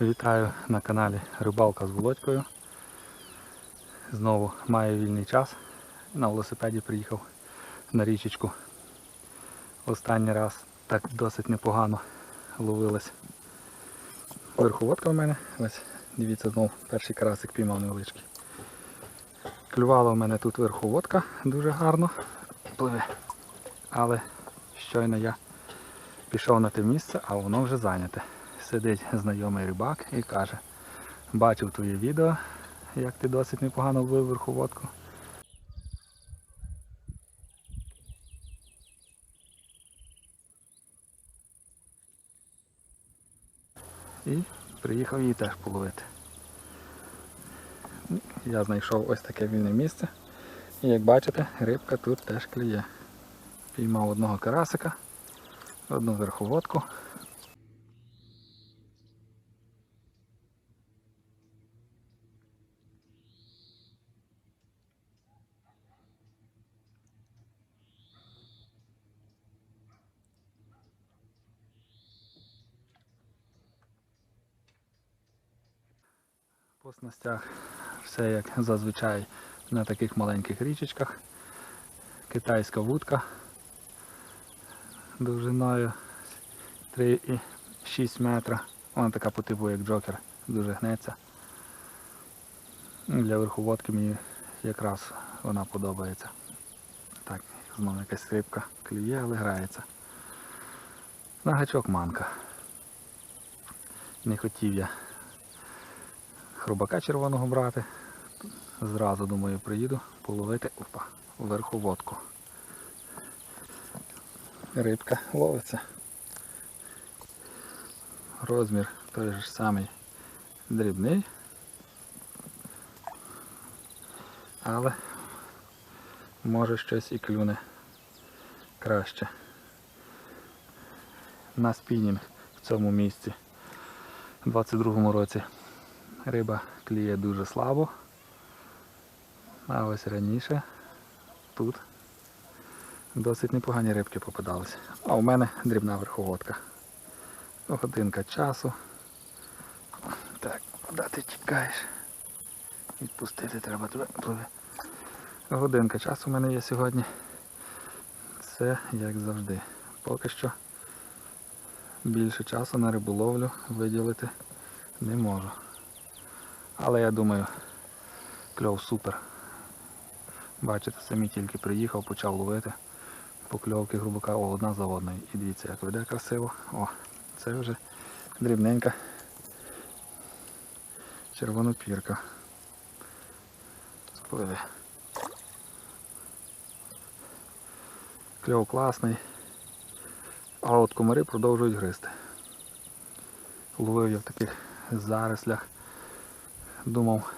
Вітаю на каналі Рибалка з Володькою. Знову маю вільний час. На велосипеді приїхав на річечку. Останній раз так досить непогано ловилась верховодка в мене. Ось дивіться знову перший карасик піймав невеличкий. Клювала в мене тут верховодка дуже гарно пливе. Але щойно я пішов на те місце, а воно вже зайняте. Сидить знайомий рибак і каже, бачив твоє відео, як ти досить непогано влив верховодку. І приїхав її теж половити. Я знайшов ось таке вільне місце. І як бачите, рибка тут теж клює. Піймав одного карасика, одну верховодку. По все як зазвичай на таких маленьких річечках. Китайська вудка довжиною 3,6 метра. Вона така по типу як джокер, дуже гнеться. Для верховодки мені якраз вона подобається. Так, знову якась рибка клює, але грається. На гачок манка. Не хотів я хробака червоного брати. Зразу думаю приїду половити опа, верховодку. Рибка ловиться. Розмір той же самий дрібний. Але може щось і клюне краще. На спінінг в цьому місці у 22-му році риба кліє дуже слабо. А ось раніше тут досить непогані рибки попадалися. А у мене дрібна верховодка. Годинка часу. Так, куди ти тікаєш? Відпустити треба тебе. Годинка часу у мене є сьогодні. Все як завжди. Поки що більше часу на риболовлю виділити не можу. Але я думаю, кльов супер. Бачите, самі тільки приїхав, почав ловити. Покльовки, грубо кажучи, одна за одною. І дивіться, як веде красиво. О, це вже дрібненька червонопірка. Спливе. Кльов класний. А от комари продовжують гризти. Ловив я в таких зарослях. Думав,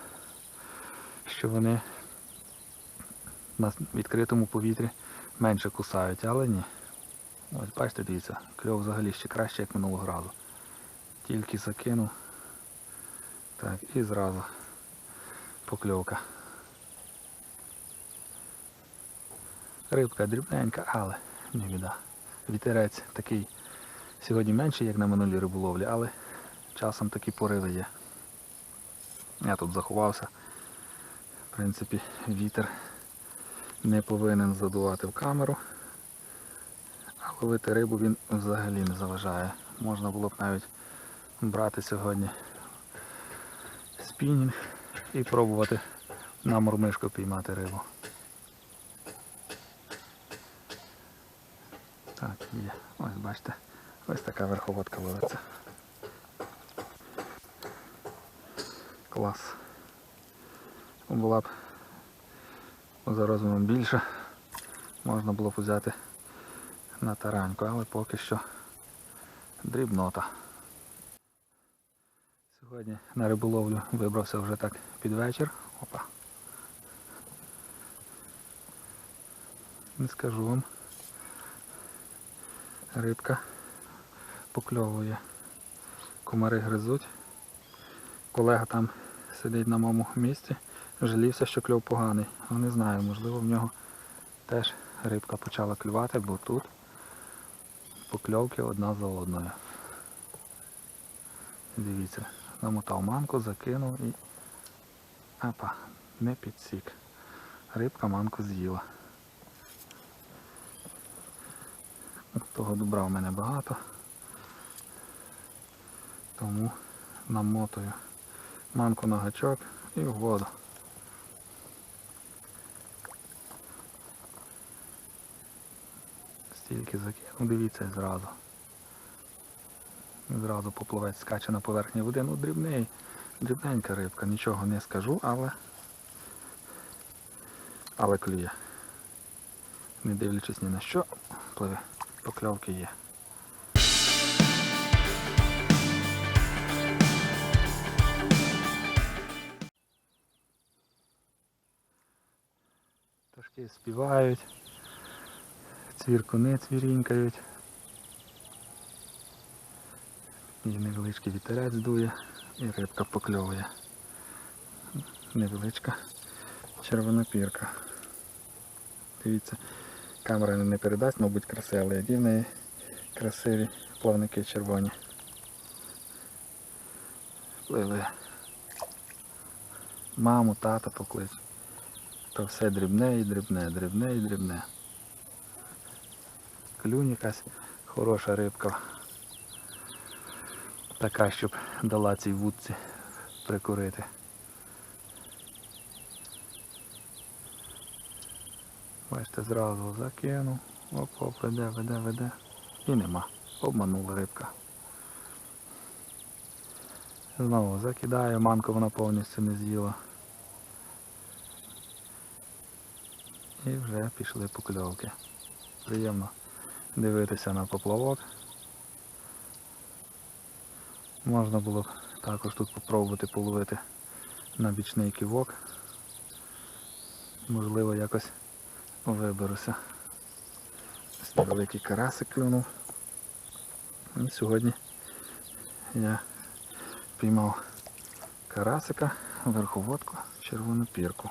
що вони на відкритому повітрі менше кусають, але ні. Ось бачите, дивіться, кльов взагалі ще краще, як минулого разу. Тільки закинув. Так, і зразу покльовка. Рибка дрібненька, але не біда. Вітерець такий сьогодні менший, як на минулій риболовлі, але часом такі пориви є. Я тут заховався. В принципі, вітер не повинен задувати в камеру. А ловити рибу він взагалі не заважає. Можна було б навіть брати сьогодні спінінг і пробувати на мормишку піймати рибу. Так, є. Ось бачите, ось така верховодка ловиться. Клас. Була б за розміром більше, можна було б взяти на тараньку, але поки що дрібнота. Сьогодні на риболовлю вибрався вже так під вечір. Опа. Не скажу вам. Рибка покльовує. Комари гризуть. Колега там сидить на моєму місці, жалівся, що кльов поганий. Ну не знаю, можливо в нього теж рибка почала клювати, бо тут покльовки одна за одною. Дивіться, намотав манку, закинув і. Апа, не підсік. Рибка манку з'їла. Того добра в мене багато. Тому намотую манку на гачок і в воду. Стільки закинув, дивіться зразу. Зразу поплавець скаче на поверхні води. Ну дрібний, дрібненька рибка, нічого не скажу, але але клює. Не дивлячись ні на що, пливе, покльовки є. Пташки співають, цвіркуни цвірінькають. І невеличкий вітерець дує і рибка покльовує. Невеличка червонопірка. Дивіться, камера не передасть, мабуть, краси, але які в неї красиві плавники червоні. Пливе. Маму, тата поклич. То все дрібне і дрібне, дрібне і дрібне. Клюнь якась хороша рибка. Така, щоб дала цій вудці прикурити. Бачите, зразу закинув. Оп, оп, веде, веде, веде. І нема. Обманула рибка. Знову закидаю, манку вона повністю не з'їла. І вже пішли покльовки. Приємно дивитися на поплавок. Можна було б також тут спробувати половити на бічний ківок. Можливо якось виберуся. Ось невеликий карасик клюнув. І сьогодні я піймав карасика, верховодку, червону пірку.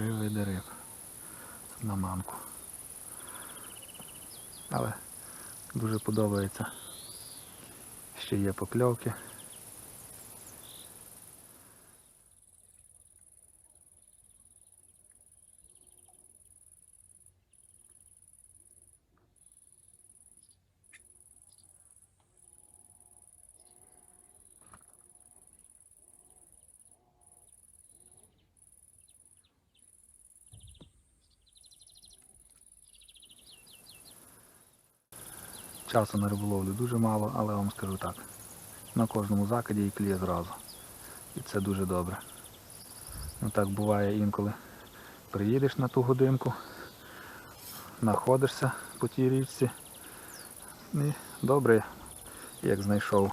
Три види риб на манку. Але дуже подобається. Ще є покльовки. Часу на риболовлю дуже мало, але вам скажу так. На кожному закиді і кліє зразу. І це дуже добре. Ну так буває інколи. Приїдеш на ту годинку, знаходишся по тій річці. І добре, як знайшов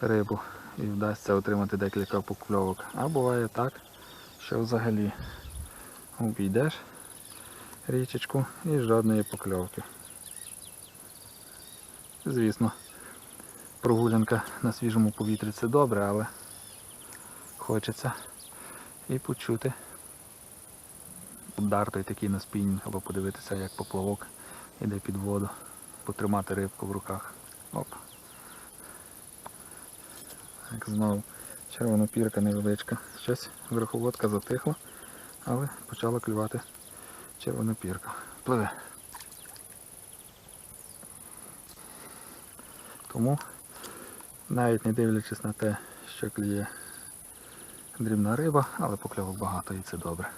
рибу і вдасться отримати декілька покльовок. А буває так, що взагалі обійдеш річечку і жодної покльовки. Звісно, прогулянка на свіжому повітрі це добре, але хочеться і почути удар той такий на спінінг, або подивитися, як поплавок іде під воду, потримати рибку в руках. Оп. Так, знову червона пірка невеличка. Щось верховодка затихла, але почала клювати червона пірка. Пливе. Тому, навіть не дивлячись на те, що клює дрібна риба, але покльовок багато і це добре.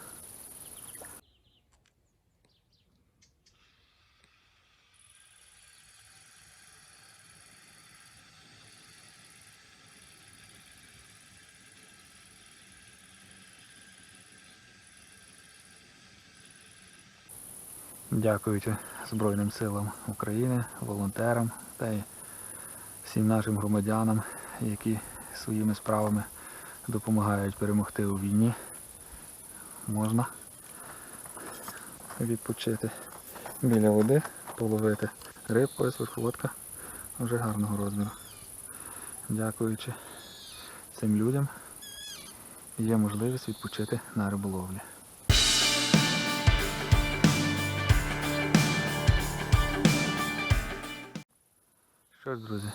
Дякуючи Збройним силам України, волонтерам та й всім нашим громадянам, які своїми справами допомагають перемогти у війні. Можна відпочити біля води, половити рибку, ось верховодка вже гарного розміру. Дякуючи цим людям є можливість відпочити на риболовлі. Що ж, друзі,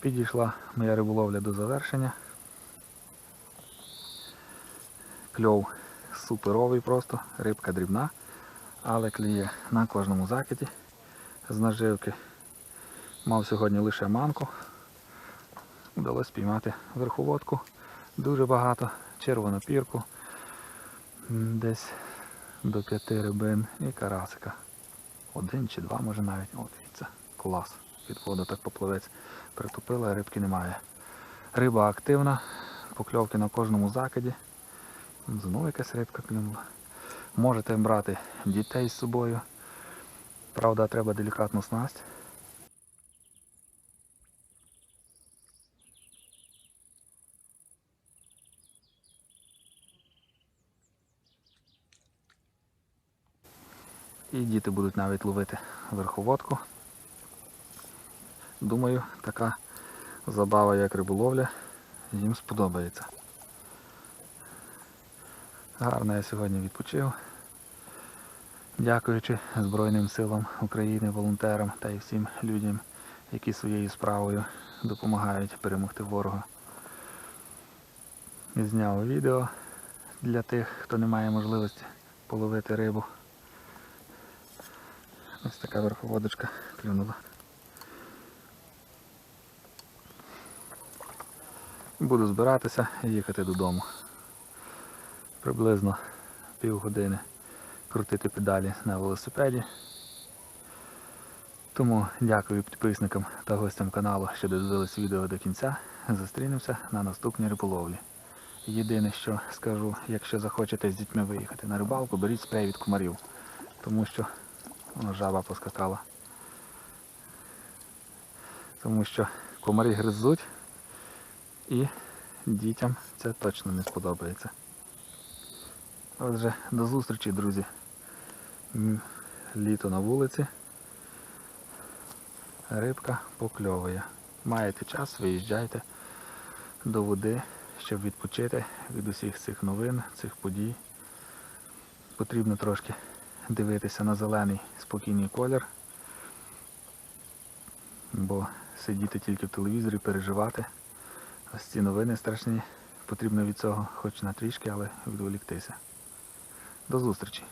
підійшла моя риболовля до завершення. Кльов суперовий просто, рибка дрібна, але клює на кожному закиді з наживки. Мав сьогодні лише манку. Вдалося спіймати верховодку. Дуже багато, червону пірку, десь до п'яти рибин і карасика. Один чи два може навіть. О, дивіться, клас. Від воду так поплавець притупила, рибки немає. Риба активна, покльовки на кожному закиді. Знову якась рибка клюнула. Можете брати дітей з собою. Правда, треба делікатну снасть. І діти будуть навіть ловити верховодку. Думаю, така забава, як риболовля, їм сподобається. Гарно я сьогодні відпочив. Дякуючи Збройним силам України, волонтерам та й всім людям, які своєю справою допомагають перемогти ворога. Зняв відео для тих, хто не має можливості половити рибу. Ось така верховодочка клюнула. Буду збиратися і їхати додому. Приблизно півгодини крутити педалі на велосипеді. Тому дякую підписникам та гостям каналу, що додивились відео до кінця. Зустрінемося на наступній риболовлі. Єдине, що скажу, якщо захочете з дітьми виїхати на рибалку, беріть спрей від комарів, тому що Воно жаба поскакала. Тому що комарі гризуть і дітям це точно не сподобається. Отже, до зустрічі, друзі. Літо на вулиці. Рибка покльовує. Маєте час, виїжджайте до води, щоб відпочити від усіх цих новин, цих подій. Потрібно трошки дивитися на зелений спокійний колір. Бо сидіти тільки в телевізорі, переживати. Ось ці новини страшні. Потрібно від цього хоч на трішки, але відволіктися. До зустрічі!